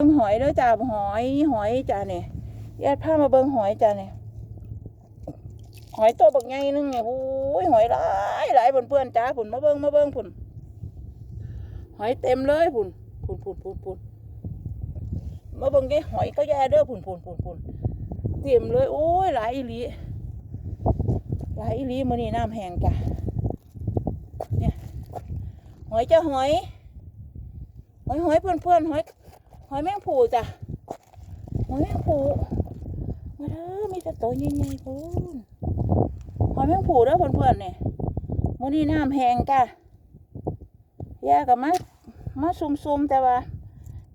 เบิ่งหอยเด้อจ้าหอยหอยจ้าเนี่ยญาติพามาเบิ่งหอยจ้าเนี่ยหอยตัวบักใหญ่นึงเนี่ยโอ้ยหอยหลายหลายเพื่อนๆจ้าผุนมาเบิ่งมาเบิ่งผุนหอยเต็มเลยผุนผุนผุนผุนผุนมาเบิ่งดิหอยก็แย่เด้อผุนผุนผุนผุนเต็มเลยโอ้ยหลายอีหลีหลายอีหลีมื้อนี้น้ำแห้งจ้ะเนี่ยหอยเจ้าหอยหอยหอยเพื่อนเพื่อนๆหอย หอยแมงผูจ้ะหอยแมงผูมาเด้อมีแต่ตัวใหญ่ๆพูนหอยแมงผูเด้อเพื่อนๆเนี่ยมื้อนี้น้ำแห้งจ้ะแย่กับมามาซุ่มๆแต่ว่า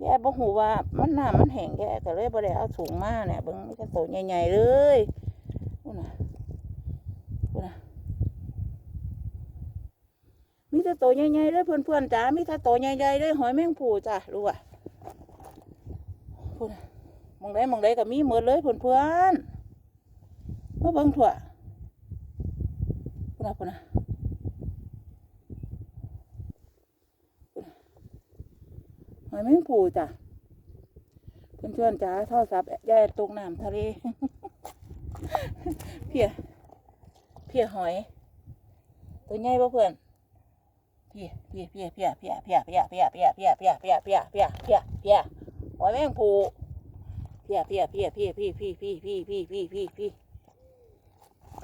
แย่บ่หูว่ามันน้ำมันแห้งแย่ก็เลยบ่ได้เอาถุงมาเนี่ยเบิ่งมีแต่ตัวใหญ่ๆเลยพูนน่ะพูนน่ะมีแต่ตัวใหญ่ๆเลยเพื่อนๆจ้ามีแต่ตัวใหญ่ๆเลยหอยแมงผูจ้ะรู้อะ พุ่นมองได้มองได้ก็มีหมดเลยเพื่อนเพื่อนๆมาเบิ่งถั่วพุ่นนะพุ่นนะหอยแมงผูจ้ะเพื่อนเพื่อนๆจ้าโทรศัพท์ยายตกน้ำทะเลเพียเพียหอย ตัวใหญ่ป่ะเพื่อนเพียเพียเพียเพียเพียเพียเพียเพียเพียเพียเพียเพียเพียเพียเพียเพีย อยแมงภูเพียเพียเพียเพียพี่พี่พี่พี่พี่พี่พี่พี่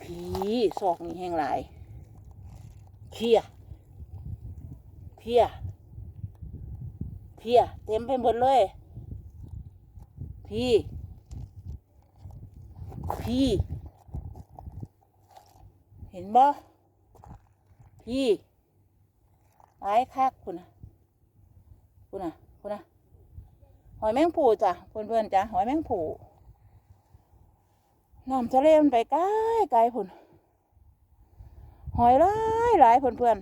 พี่ซอกนี่แห้งหลายเพียเพียเพียเต็มไปหมดเลย พี่ พี่ เห็นบ่พี่หลายคักคุณนะคุณนะคุณนะ หอยแมงผูจ้ะเพื่อนๆจ้ะหอยแมงผูน้ำทะเลมันไปไกลไกลพุ่นหอยหลายหลายเพื่อน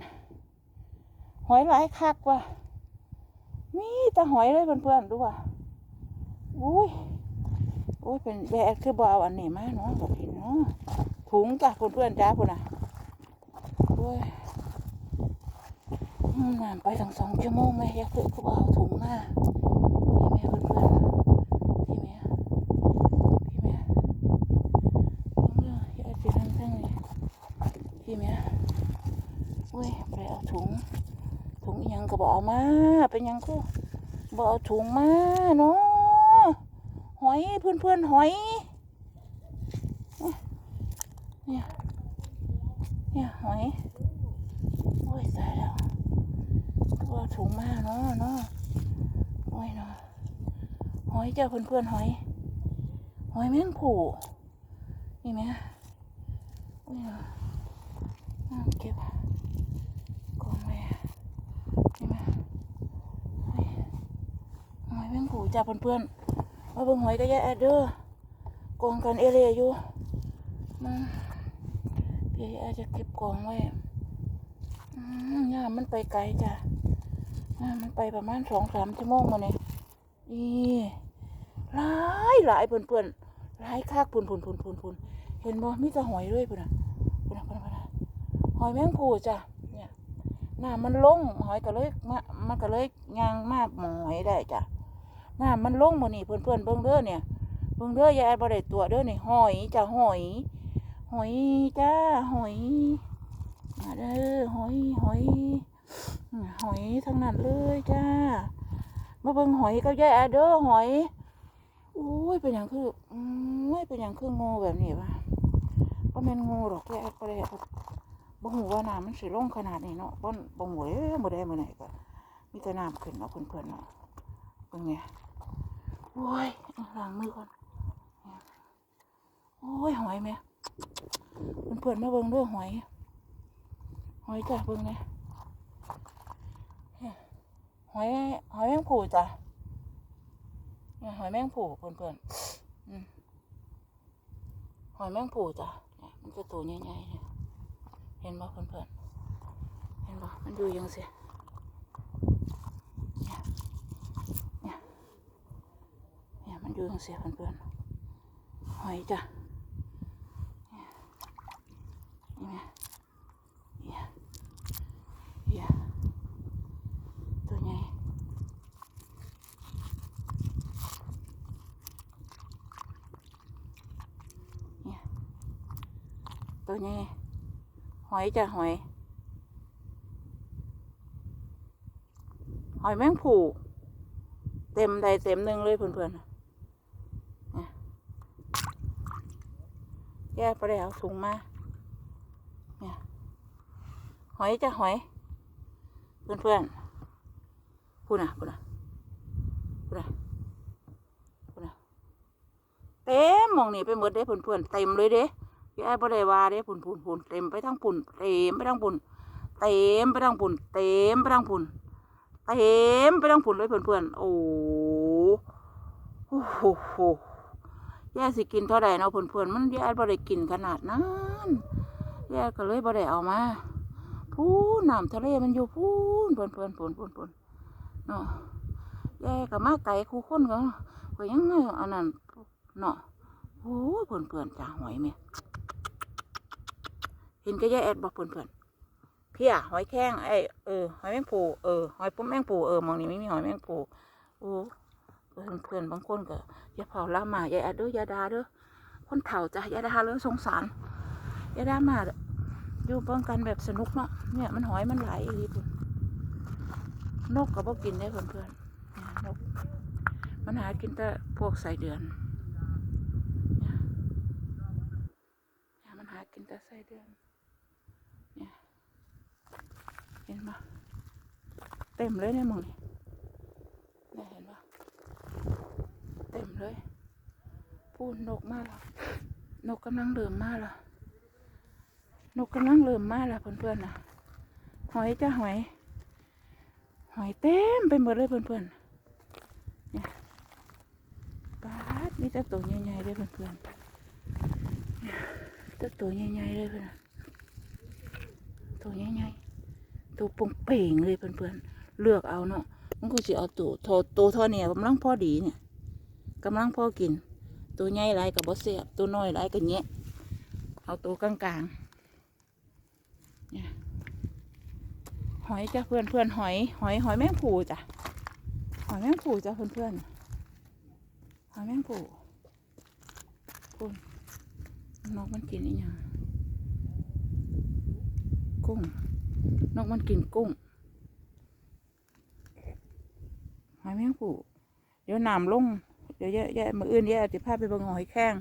ๆหอยหลายคักว่ะมีแต่หอยเลยเพื่อนๆดูว่ะอุ้ยอุ้ยเป็นแบกคือบ่เอาอันนี้มาเนาะบอกเห็นเนาะถุงจ้ะเพื่อนๆจ้ะพุ่นน่ะโอ้ยน้ำไปตั้งสองชั่วโมงเลยอยากคือคือบ่เอาถุงมา ม่เพื่อนๆพี่แม่พี่แม่เมื่อยายสิทั้งทั้งเลยพี่แม่เว้ยไปเอาถุง ถุงยังก็บอกมา เป็นยังก็บอกเอาถุงมาเนาะหอยเพื่อนๆหอยเนี่ยหอยโอ้ยตายแล้วก็เอาถุงมาเนาะเนาะโอ้ยเนาะ เจ้าเพื่อนเพื่อนๆหอย หอยแมงผู่ นี่ไหมอุ้ยน่ะน่าเก็บกองไว้นี่ไหมเฮ้ยหอยแมงผู่จ้าเพื่อนเพื่อนๆมาเบิ่งหอยก็แย่เด้อกองกันเอเรียอยู่มาพี่อาจจะเก็บกองไว้อืมย่ามมันไปไกลจ้ะย่ามมันไปประมาณสองสามชั่วโมงมาเนี่ยนี่ หลายหลายเพื่อนเพื่อนหลายคากพุนพุนพุนพุนพุนเห็นบ่มีแต่หอยเลยเพื่อนน่ะเพื่อนน่ะเพื่อนน่ะเพื่อนน่ะหอยแมงภูจ้ะเนี่ยน้ำมันลงหอยก็เลยมามันก็เลยยางมากหมองหอยได้จ้ะน้ำมันลงหมดนี่เพื่อนเพื่อนเบิ่งเด้อเนี่ยเบิ่งเด้อยายบ่ได้ตัวเด้อนี่หอยจ้ะหอย หอยจ้าหอยมาเด้อหอยหอยหอยทั้งนั้นเลยจ้ามาเบิ่งหอยก็แย่เด้อหอย โอ้ยเป็นอย่างคืออืมเป็นอย่างคืองูแบบนี้วะก็เป็นงูหรอกแย่ก็เลยบ่หูว่าน้ำมันสิลงขนาดนี้เนาะบ่บ่หวยบ่ได้มื้อไหนก็มีแต่น้ำขึ้นเนาะเพิ่อนๆเนาะเบิ่งไงโอ้ยล้างมือก่อนโอ้ยหอยแม่เพื่อนๆมาเบิ่งเด้อหอยหอยจ้ะเบิ่งเนี่ยหอยหอยแมงผู่จ้ะ เนี่ยหอยแมงผู่เพื่อนๆหอยแมงผู่จ้ะเนี่ยมันจะตัวใหญ่ๆเนี่ยเห็นบ่เพื่อนๆเห็นบ่มันอยู่ยังเสียเนี่ยเนี่ยเนี่ยมันอยู่ยังเสียเพื่อนๆหอยจ้ะนี่ยนี่ไหมเนี่ยเนี่ยตัวใหญ่ ตัวนี้ หอยจ้ะหอย หอยแมงผูเต็มใดเต็มหนึ่งเลยเพื่อนๆน่ะเนี่ยแยกไปได้เอาถุงมาเนี่ยหอยจ้ะหอย เพื่อนๆพูดนะพูดนะพูดนะพูดนะเต็มมองนี่ไปหมดเด้เพื่อนๆเต็มเลยเด้ แยกไปได้ว่าเด้ปุ่นปุ่นปุ่นเต็มไปทั้งปุ่นเต็มไปทั้งปุ่นเต็มไปทั้งปุ่นเต็มไปทั้งปุ่นเต็มไปทั้งผุนเลยเพื่อนๆโอ้โหโอ้โหแย่สิกินเท่าใดเนาะเพื่อนๆมันแย่บ่ได้กินขนาดนั้นแย่ก็เลยบ่ได้เอามาพูนน้ำทะเลมันอยู่พูนเพื่อนๆเพื่อนๆเพื่อนๆเนาะแย่ก็มาไกลคู่คนก็ก็ยังไงอันนั้นเนาะโอ้ยเพื่อนๆจ้าหอยแม่ เห็นก็แย่แอดบอกเพื่อนๆพี่อะหอยแข้งไอเออหอยแมงปูเออหอยปุ้มแมงปูเออมองนี่ไม่มีหอยแมงปูโอ้เพื่อนเพื่อนบางคนก็อย่าเผาละหมาอย่าแอดเด้ออย่าด่าเด้อคนเฒ่าจ้ะอย่าด่าเลยสงสารอย่าด่ามาอยู่เบิ่งกันแบบสนุกเนาะเนี่ยมันหอยมันหลอีหลีพุ่นนกก็บ่กินได้เพื่อนเพื่อนๆเนี่ยนกมันหากินแต่พวกไส้เดือนเนี่ยมันหากินแต่ไส้เดือน เห็นปะเต็มเลยเนี่ยมึงนี่นี่เห็นปะเต็มเลย พูนนกมาแล้วนกกำลังเริ่มมาแล้วนกกำลังเริ่มมาแล้วเพื่อนๆนะหอยจ้าหอย หอยเต็มไปหมดเลยเพื่อนๆเนี่ยปาดมีแต่ตัวใหญ่ๆเลยเพื่อนๆเนี่ยแต่ตัวใหญ่ๆเลยเพื่อนตัวใหญ่ๆ ตัวปงเป่งเลยเพื่อนๆเลือกเอาเนาะมันก็จะเอาตัวโทตัวท่าเนี่ยกำลังพ่อดีเนี่ยกำลังพ่อกิน ตัวใหญ่ไรกับบอสเสียบตัวน้อยไรกับเนี้ยเอาตัวกลางๆเนี่ยหอยจ้ะเพื่อนเพื่อนหอย หอย หอยแมงผูจ้ะหอยแมงผูจ้ะเพื่อนเพื่อนหอยแมงผูกุ้งนกมันกินอีหยังกุ้ง นกมันกินกุ้งหอยแมงผู้เดี๋ยวน้ำลง เดี๋ยวแย่แย่มืออื่นแย่ติพาพไปบิ่งหอยแข้ง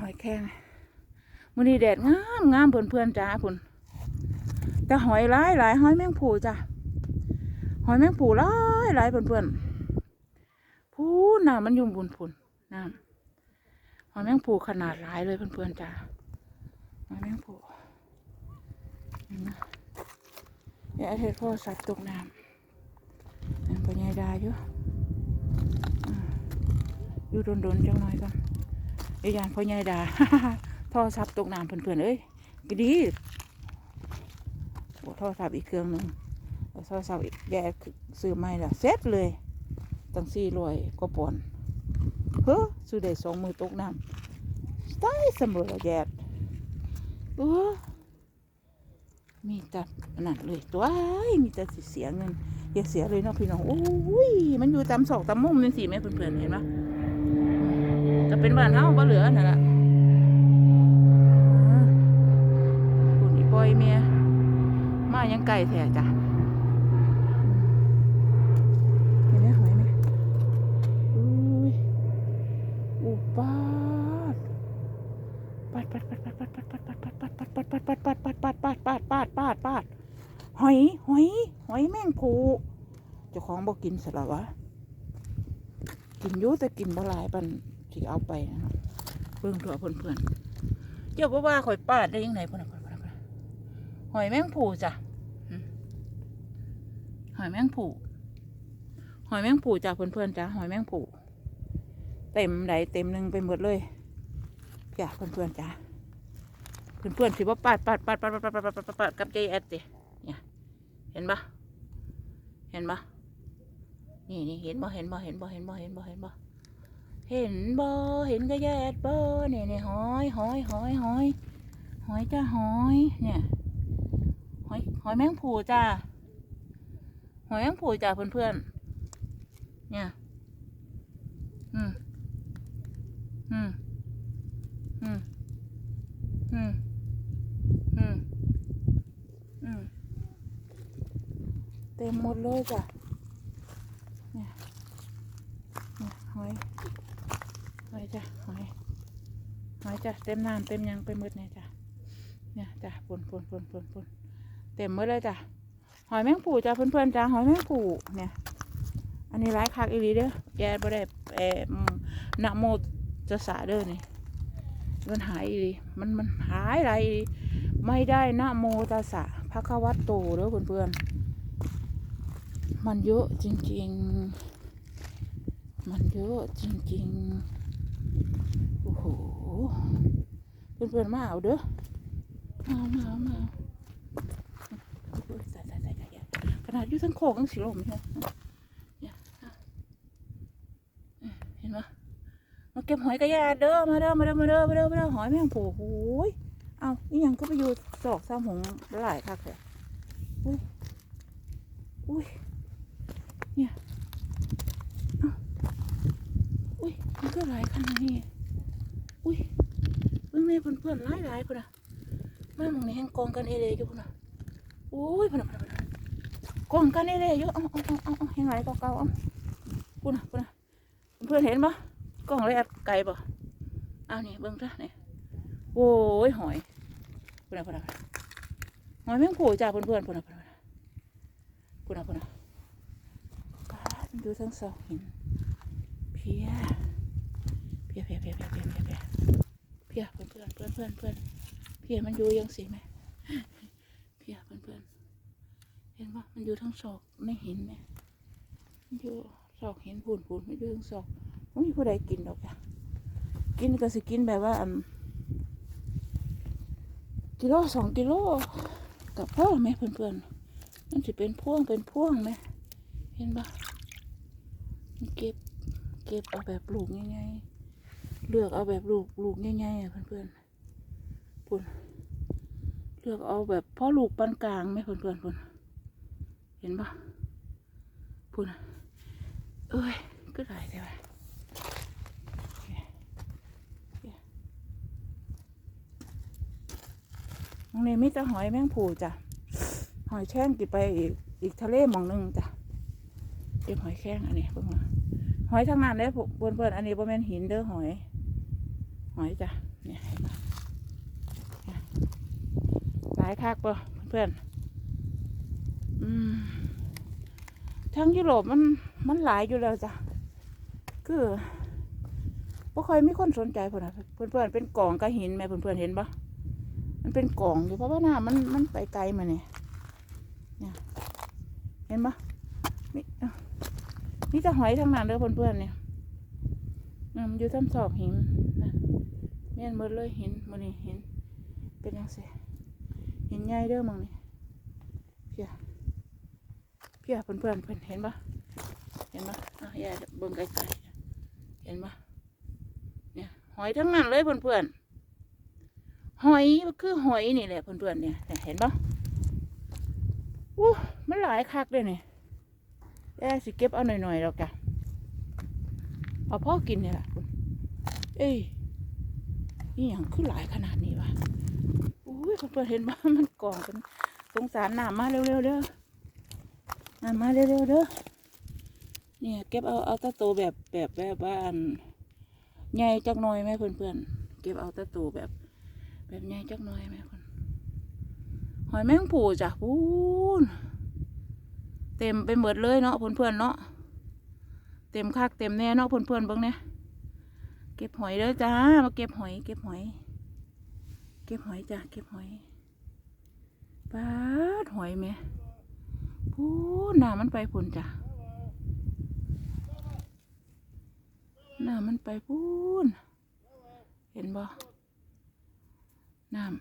หอยแข้งมื้อนี้แดดงามงามเพื่อนเพื่อนจ้าพุ่นแต่หอยหลายหลายหอยแมงผู้จ้ะหอยแมงผู้หลายหลายเพื่อนเพื่อนพูนน้ำมันยุ่มบุญพุ่นน้ำหอยแมงผู้ขนาดหลายเลยเพื่อนเพื่อนจ้าหอยแมงผู้อย่าเอาเทโทรศัพท์ตกน้ำอันปัญญาดาอยู่อยู่โดนๆจังหน่อยก่อนเดี๋ยวยานพ่อใหญ่ดาโทรศัพท์ตกน้ำเพื่อนๆเอ้ยก็ดีโอ้โทรศัพท์อีกเครื่องหนึ่งโทรศัพท์อีกแยกซื้อใหม่ละเสร็จเลยตั้งสี่ร้อยก็ปอนเฮ้อซื้อได้สองมือตกน้ำตายเสมอละแยกเออมีแต่ นั่นเลยตัวอ้มีแต่เสียเงินอย่าเสียเลยเนาะพี่น้องโอ้ยมันอยู่ตามศอกตามมุมนั่นสิแม่เพื่อนๆเห็นปะจะเป็นบ้านเฮาบ่เหลือนั่นแหละอ่าคุณอีปอยเมียมายังไก่แท้จ้ะ ของบอกกินสละวะ กินยุ่แต่กินบ่หลายปันที่เอาไปนะครับเพิ่งเถอะเพื่อนเพื่อนๆเจ้าบ่ว่าข่อยปาดได้ยังไงเพื่อนะเพื่อนหอยแมงผูจ้ะหอยแมงผูหอยแมงผูจ้ะเพื่อนเพื่อนๆจ้ะหอยแมงผูเต็มไหนเต็มหนึ่งไปหมดเลยจ้ะเพื่อนๆจ้ะเพื่อนๆสิว่าปาดปาดปาดปาดปาดปาดปาดปาดปาดปาดกับใจแอดติเนี่ยเห็นปะเห็นปะ นี่นี่เห็นบ่เห็นบ่เห็นบ่เห็นบ่เห็นบ่เห็นบ่เห็นบ่เห็นกระแยดบ่เนี่ยเนี่ยหอยหอยหอยหอยหอยจ้าหอยเนี่ยหอยหอยแมงผู่จ้าหอยแมงผู่จ้าเพื่อนเพื่อนเนี่ยอืมอืมอืมอืมอืมอืมเต็มหมดเลยจ้ะ จ้ะเต็มน้ำเต็มยังไปหมดเนี่ยจ้ะเนี่ยจ้ะปนปนปนปนปนเต็มหมดเลยจ้ะหอยแมงปู่จ้ะเพื่อนๆจ้ะหอยแมงปู่เนี่ย อันนี้ร้ายคักอีหลีเด้อแกบ่ได้เอออืมนะโมจะสาเด้อนี่มันหายอีหลีมันมันหายอะไรไม่ได้นะโมตัสสะพระควัตโตเด้อเพื่อนๆมันเยอะจริง ๆ มันเยอะจริง ๆ โอ้โห เพื่อนๆมาเอาเด้อ มาเอามาเอามาเอาโอ้ยใส่ใส่ใส่ขนาดอยู่ทั้งโคกทั้งสีลมเนี่ยเห็นปะมมาเก็บหอยกระยาเด้อ มาเด้อ มาเด้อ มาเด้อ มาเด้อ มาเด้อ หอยแมงผูโอ้ยเอาอีหยังก็ไปอยู่ซอกซ้ำหงหลายคักเลยอุ้ย อุ้ย เนี่ยเอาอุ้ย มันก็หลายขนาดนี้ อุ้ยเพื่อนๆเพื่อนๆหลายหลายพุ่นอะมาหมองนี้แห้งกองกันเอเลยอยู่พุ่นอะโอ้ยพุ่นพุ่นอะพุ่นอะกองกันเอเลยอยู่เอาเอาเอาเอาเอาแห้งหลายเก่าเอาพุ่นอะพุ่นอะเพื่อนเห็นปะกองเลยแอบไกลปะอ้าวนี่ยเบิ้งจ้ะนี่ยโอ้ยหอยเพื่อนเพื่อนหอยแมงผู่จ้าเพื่อนเพื่อนเพื่อนเพื่อนเพื่อนเพื่อนป้าดมันดูทั้งสองหินเพีย เพียเพียเพียเพียเพียเพียเพียเพียเพื่อนเพื่อนเพื่อนเพื่อนเพื่อนเพียมันอยู่ยังสิไหมเพียเพื่อนเพื่อนเห็นปะมันอยู่ทั้งศอกในหินไหมมันอยู่ซอกเห็นพูนพูนไม่เรื่องซอกไม่มีผู้ใดกินดอกจ้ะกินก็สิกินแบบว่าอืมกิโลสองกิโลกับพ่อไหมเพื่อนๆมันจะเป็นพ่วงเป็นพ่วงไหมเห็นปะมันเก็บเก็บเอาแบบลูกง่ายๆ เลือกเอาแบบลูกลูกง่ายๆอะเพื่อนๆพูนเลือกเอาแบบพ่อลูกปานกลางไหมเพื่อนๆพูนเห็นปะพูนเอ้ยก็ได้แต่ว่าตรงนี้มิจะหอยแมงผูจ้ะ หอยแช่งกินไปอีกอีกทะเลหมองหนึงจ้ะเก็บหอยแข้งอันนี้เพิ่งมาหอยทั้งนั้นเลยเพื่อนเพื่อนๆอันนี้บ่แม่นหินเด้อหอย อยจ้ะเนี่ยหลายคักปะเพื่อนอทั้งยุโรปมันมันหลายอยู่แล้วจ้ะคือบ่ค่อยมีคนสนใจเพื่อนเพื่อนเพื่อนเป็นกล่องกระหินไหมเพื่อนเพื่อนเห็นปะมันเป็นกล่องอยู่เพราะว่าหน้ำมันมันไปไกลมาเนี่ยเนี่ยเห็นปะมีเอ้ามีแต่หอยทั้งนั้นเลยเพื่อนเพื่อนเนี่ยอืมอยู่ทำศอกหินนะ แม่นหมดเลยเหินมันนี่เหินเป็นยังไงเหินใหญ่เด้อมึงนี่เพียเพี่เพื่อนเพื่อนเพื่อนเห็นปะเห็นปะอะยายเบิ่งไกลๆเห็นปะเนี่ยหอยทั้งนั้นเลยเพื่อนเพื่อนหอยคือหอยนี่แหละเพื่อนเพื่อนเนี่ยเนี่ยเห็นปะอู้มันหลายคักเลยเนี่ยยายสิเก็บเอาหน่อยๆแล้วกะเอาพ่อกินเนี่ยแหละคุณเอ้ย นี่อย่างคือหลายขนาดนี้วะอุ้ยเพื่อนเห็นปะมันกองกันสงสารหนามาเร็วๆเด้อมามาเร็วๆเด้อเนี่ยเก็บเอาเอาตะโตแบบแบบแบบว่าอันใหญ่จักหน่อยไหมเพื่อนๆเก็บเอาตะโตแบบ แบบใหญ่จักหน่อยไหมเพื่อนหอยแมงผู่จ้ะพูนเต็มไปหมดเลยเนาะเพื่อนๆเนาะเต็มคักเต็มแน่เนาะเพื่อนๆเบิ่งเนี่ย ก็บหอยเด้อจ้า มาเก็บหอย เก็บหอย เก็บหอยจ้ะเก็บหอยปาดหอยไหมพูนน้ำมันไปผุนจ้ะน้ำมันไปพูนเห็นบ่น้ำ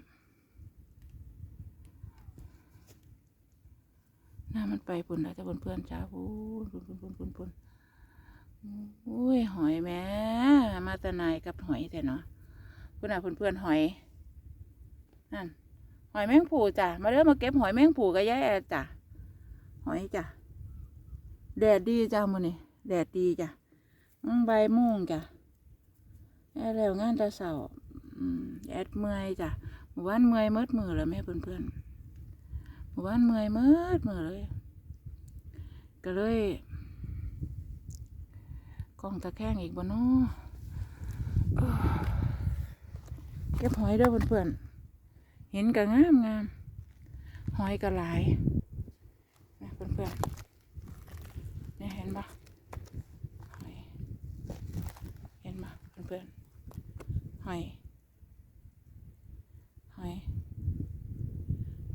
น้ำมันไปผุนแล้วจ้ะเพื่อนๆจ้าพูนพูนพูนพูนพูนพูน อุ้ยหอยแม่มาตะนายกับหอยแต่เนาะเพื่อนๆเพื่อนหอยนั่นหอยแมงผู่จ้ะมาเริ่มมาเก็บหอยแมงผู่กับยายแอดจ้ะหอยจ้ะแดดดีจ้ะมื้อนี้แดดดีจ้ะใบม่วงจ้ะแอดแล้วงานตะเสาแอดเมื่อยจ้ะหมู่บ้านเมื่อยมิดมือแล้วแม่เพื่อนๆหมู่บ้านเมื่อยมิดมือเลย ก็เลย กล้องตะแคงอีกบ่เนาะเอ้อเก็บหอยด้อเพื่อนๆ เห็นก็งามงามหอยก็หลายนะเพื่อนๆเนี่ยเห็นปะหอยเห็นปะเพื่อนๆหอยหอย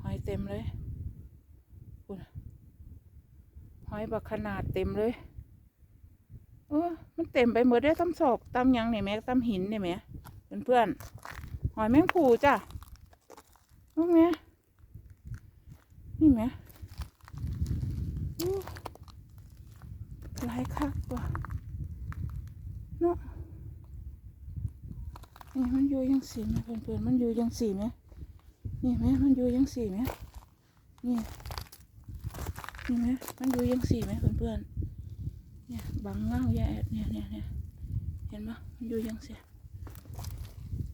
หอยเต็มเลยคุณหอยบักขนาดเต็มเลย มันเต็มไปหมดได้ตำศอกตำยังเนี่ยแม่ตำหินเนี่ยแม่เพื่อนๆหอยแมงผูจ้ะลูกแม่นี่แม่หลายคักว่ะเนาะนี่มันอยู่ยังสีไหมเพื่อนๆมันอยู่ยังสีไหมนี่แม่มันอยู่ยังสีไหมนี่นี่ไหมมันอยู่ยังสีไหมเพื่อนๆ บังเงาแย่เนี่ยเนี่ยเนี่ยเห็นปะมันอยู่ยังสี่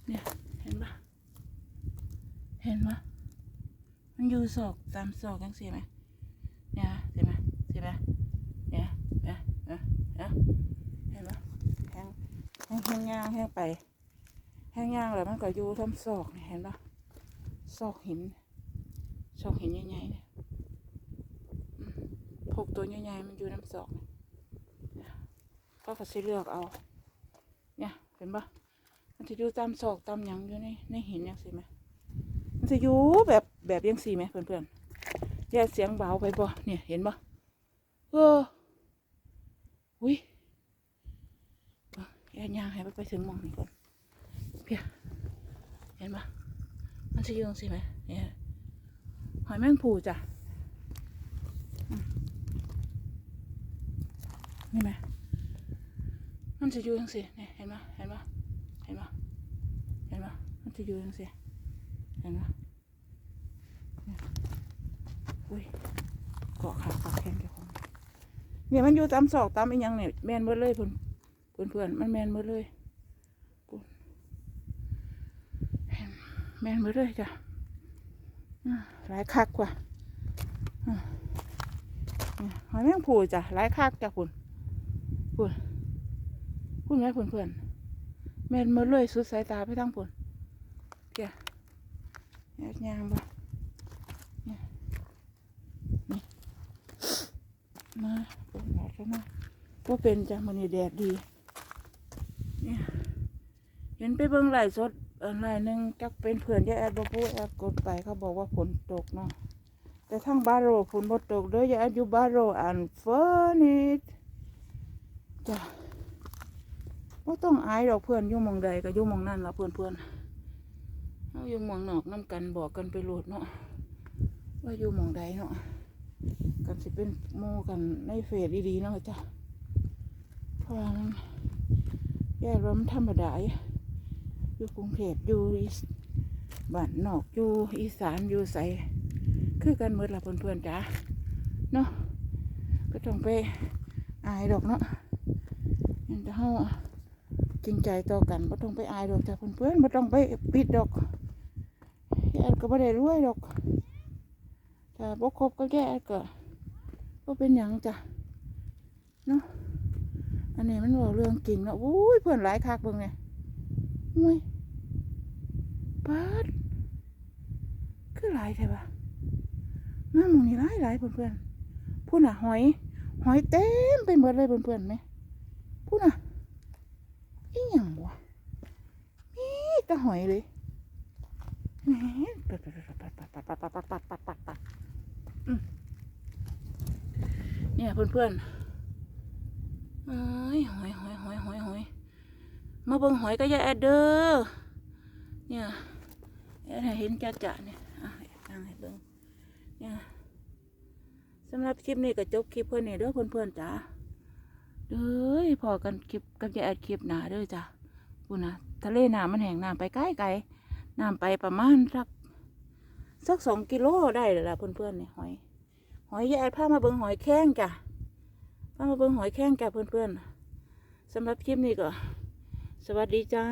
เนี่ยเห็นปะเห็นปะมันอยู่ศอกตามศอกยังเสี่ไหมเนี่ยเห็นไหมเห็นไหมเนี่ยเนี่ยเนี่ยเนี่ยเห็นปะแห้งแห้งแห้งย่างแห้งไปแห้งย่างแล้วมันก็อยู่ทำศอกเนี่ยเห็นปะศอกหินศอกหินใหญ่ๆเนี่ยพวกตัวใหญ่ๆมันอยู่น้ำสอกเนี่ย ก็ก็สิเลือกเอา เนี่ยเห็นปะมันจะอยู่ตามศอกตามหยังอยู่ในในหินยังสิไหมมันจะอยู่แบบแบบยังสี่ไหมเพื่อนๆแย่เสียงเบาไปบ่เนี่ยเห็นปะเอออุ้ยแย่ยางให้มันไปถึงมองนี่ก่อนเพียเห็นปะมันจะอยู่ยังสี่ไหมเนี่ยหอยแมงภูจ้ะนี่ไหม มันจะอยู่ยังสิเนี่ยเห็นปะเห็นปะเห็นปะเห็นปะมันจะอยู่ยังสิเห็นปะเนี่ยอุ้ยเกาะขาเกาะแขนเจ้าของเนี่ยมันอยู่ตามศอกตามอีหยังเนี่ยแมนหมดเลยเพื่อนเพื่อนเพื่อนมันแมนหมดเลยปุ่นเห็นแมนหมดเลยจ้ะอ่าหลายคักกว่านี่ยหอยแมงผูจ้ะหลายคักจ้ะคุณพุ่น พุ่นไหมเพุ่อนเพื่อนแม่นมาเลยสุดสายตาไปทั้งพุ่นเกี่ยแยกยางบ่เนี่ยมาเปิดหลอดเข้ามาว่าเป็นจ้ะมันนี่แดดดีเนี่ยเห็นไปเบิ่งไหลสดออไหลฟ์หนึ่งจักเป็นเพื่อนยายแอดบ่พูแอดกดไปเขาบอกว่าฝนตกเนาะแต่ทั้งบาโรฝนบ่ตกเด้อยายแอดอยู่บาโรอันเฟอร์นิชจ้ะ ว่าต้องอายดอกเพื่อนอยู่หมองใดก็อยู่หมองนั่นละเพื่อนเพื่อนเอาอยู่มองนอกน้ำกันบอกกันไปโหลดเนาะว่าอยู่มองใดเนาะกันสิเป็นโมกันในเฟซดีๆเนาะจ้ะเพราะว่ามันแย่ว่มธรรมดาอยู่กรุงเทพอยู่บ้านนอกอยู่อีสานอยู่ใสคือกันเมื่อละเพื่อนๆจ้ะเนาะก็ต้องไปอายดอกเนาะยังจะเฮา จริงใจต่อกันบ่ต้องไปอายดอกจ้ะเพื่อนๆบ่ต้องไปปิดดอกแย่ก็บ่ได้รวยดอกถ้าบ่คบก็แย่ก็บ่เป็นหยังจ้ะเนาะอันนี้มันบอกเรื่องจริงเนาะอุ้ยเพื่อนหลายคักเบิ่งไงอุ้ยปาดคือหลายใช่ปะมาหมู่นี่หลายหลายเพื่อนๆพูดน่ะหอย หอยเต็มไปหมดเลยเพื่อนๆไหมพูดน่ะ อีหยังวะมีแต่หอยเลยแหมปัดปัดปัดปัดปัดปัดปัดปัดปัดปัดปัดปัดอืมเนี่ยเพื่อนๆเอ้ยหอยหอยหอยหอยหอยมาเบิ่งหอยก็ยาแอดเด้อเนี่ยแอดเห็นจ่าๆเนี่ยอะตั้งให้เบิ่งเนี่ยสำหรับคลิปนี้ก็จบคลิปเพื่อนนี่เด้อเพื่อนๆจ้า เด้ยพอกันคลิปกับยายอัดคลิปหนาเด้อจ้ะปุณนะทะเลน้ำมันแห้งน้ำไปใกล้ไกลน้ำไปประมาณสักสักสองกิโลได้เลยล่ะเพื่อนๆเนี่ยหอย หอยยายอัดพามาเบิ้งหอยแข้งจ้ะพามาเบิ้งหอยแข้งจ้ะเพื่อนๆสำหรับคลิปนี้ก็ สวัสดีจ้า